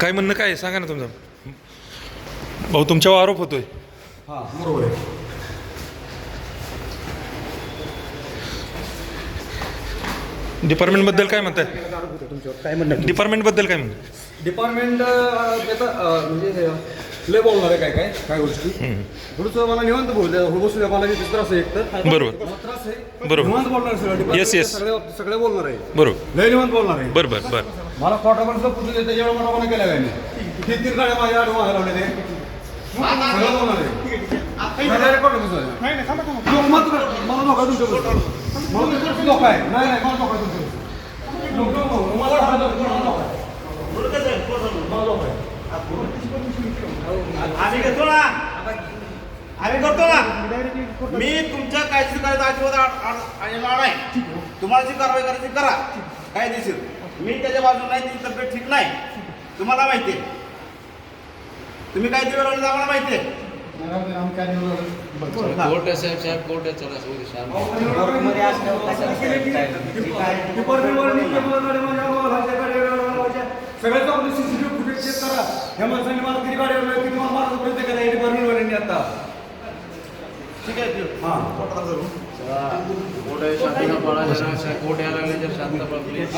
काय म्हणणं काय आहे? सांगा ना तुमचं. भाऊ तुमच्यावर आरोप होतोय. हा बरोबर आहे. डिपार्टमेंटबद्दल काय म्हणताय? काय म्हणणार डिपार्टमेंटबद्दल काय म्हणताय? डिपार्टमेंट म्हणजे लय बोलणार आहे काय काय काय गोष्टी? थोडंसं मला निवांत बोलू द्या बसू द्या मला किती त्रास आहे एक तर. बरोबर. मला त्रास आहे. बरोबर. निवांत बोलणार आहे सगळं Yes, yes. बोलणार आहे. बरोबर. लय निवांत बोलणार आहे. बरं बरं बरं मला खोटापर्यंत पुढे देतं एवढा मोठा कोणा केला काय तीन तीन गाड्या माझ्या आडवा व्हायला लावले ते सगळं बोलणार आहे. नाही, direct कोर्टात बसवायचं. लोक मत कर- मला धोका तुमच्या मला तुमच्यावर धोका आहे. नाही नाही मला धोका आहे. लोक- लोक- मला धोका आहे, मला धोका आहे. मला धोका आहे. आम्ही घेतो ना. आम्ही करतो ना. मी तुमच्या कायदेशीर करायचा अजिबात नाही तुम्हाला जी कारवाई करायची करा. कायदेशीर मी त्याच्या बाजूला नाही तिची तब्येत ठीक नाही. तुम्हाला माहिती आहे. तुम्ही काय दिवस आम्हाला माहिती आहे. कोर्ट आहे साहेब साहेब कोर्ट आहे. चला. सगळ्याचं CCTV फुटेज चेक करा ह्या माणसाने मला किती गाडीवर लावल्या, किती मला मारायचा प्रयत्न केला या डिपार्टमेंटवाल्यांनी आता ठीक आहे हां कोर्ट आहे शांतता पाळा जरा कोर्ट यायला लागले तर शांत प्लीज